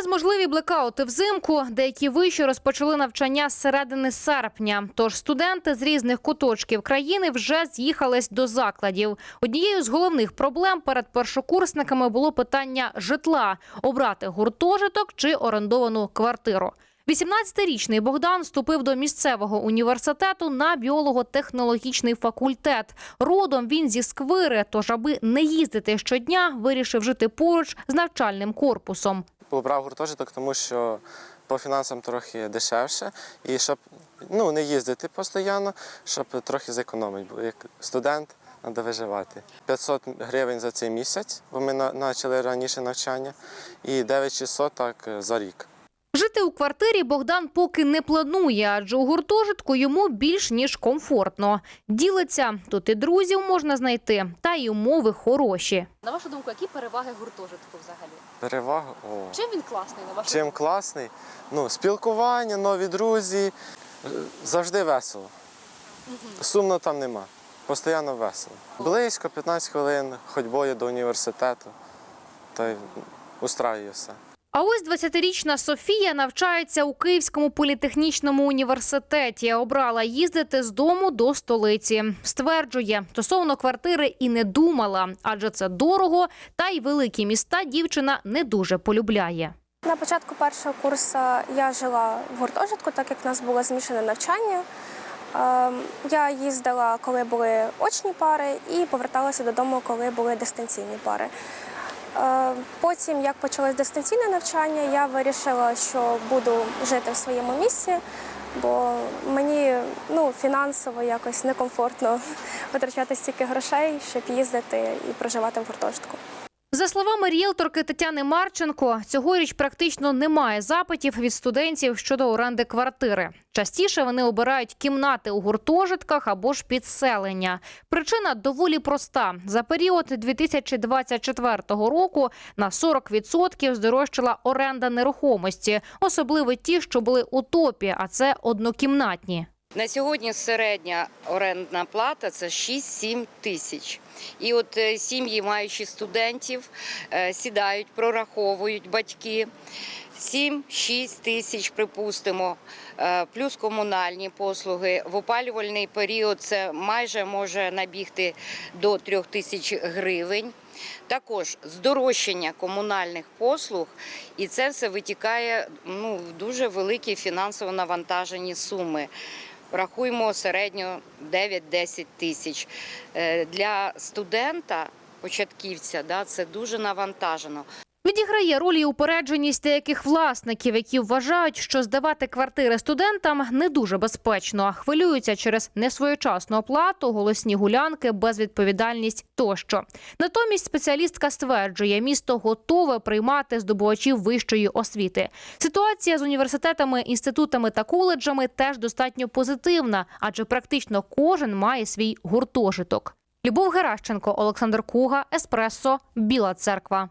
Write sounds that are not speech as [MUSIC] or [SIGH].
Через можливі блекаути взимку деякі виші розпочали навчання з середини серпня. Тож студенти з різних куточків країни вже з'їхались до закладів. Однією з головних проблем перед першокурсниками було питання житла обрати гуртожиток чи орендовану квартиру. 18-річний Богдан вступив до місцевого університету на біолого-технологічний факультет. Родом він зі сквири, тож аби не їздити щодня, вирішив жити поруч з навчальним корпусом. Обрав гуртожиток, тому що по фінансам трохи дешевше, і щоб ну, не їздити постійно, щоб трохи зекономити. Бо як студент треба виживати. 500 гривень за цей місяць, бо ми почали раніше навчання, і 9600 так за рік. Жити у квартирі Богдан поки не планує, адже у гуртожитку йому більш ніж комфортно. Ділиться тут і друзів можна знайти, та й умови хороші. На вашу думку, які переваги гуртожитку взагалі? Перевага. О. Чим він класний на вашу Чим класний? Ну, спілкування, нові друзі. Завжди весело. Сумно там нема. Постійно весело. Близько 15 хвилин ходьбою до університету. Та й устраює все. А ось 20-річна Софія навчається у Київському політехнічному університеті. Обрала їздити з дому до столиці. Стверджує, стосовно квартири і не думала, адже це дорого, та й великі міста дівчина не дуже полюбляє. На початку першого курсу я жила в гуртожитку, так як в нас було змішане навчання. Ем, Я їздила, коли були очні пари, і поверталася додому, коли були дистанційні пари. Е, Потім, як почалось дистанційне навчання, я вирішила, що буду жити в своєму місці, бо мені ну, фінансово якось некомфортно [LAUGHS] витрачати стільки грошей, щоб їздити і проживати в гуртожитку. За словами ріелторки Тетяни Марченко, цьогоріч практично немає запитів від студентів щодо оренди квартири. Частіше вони обирають кімнати у гуртожитках або ж підселення. Причина доволі проста: за період 2024 року на 40% здорожчала оренда нерухомості, особливо ті, що були у топі, а це однокімнатні. На сьогодні середня орендна плата це 6-7 тисяч. І от е, сім'ї, маючи студентів, е, сідають, прораховують батьки. 7-6 тисяч, припустимо, е, плюс комунальні послуги. В опалювальний період це майже може набігти до 3 тисяч гривень. Також здорожчання комунальних послуг, і це все витікає ну, в дуже великі фінансово навантажені суми. Рахуємо середньо 9-10 тисяч. Е, Для студента, початківця, да, це дуже навантажено. Відіграє роль і упередженість деяких власників, які вважають, що здавати квартири студентам не дуже безпечно. Хвилюються через несвоєчасну оплату, голосні гулянки, безвідповідальність тощо. Натомість спеціалістка стверджує, місто готове приймати здобувачів вищої освіти. Ситуація з університетами, інститутами та коледжами теж достатньо позитивна, адже практично кожен має свій гуртожиток. Любов Геращенко, Олександр Куга, Еспресо, Біла Церква.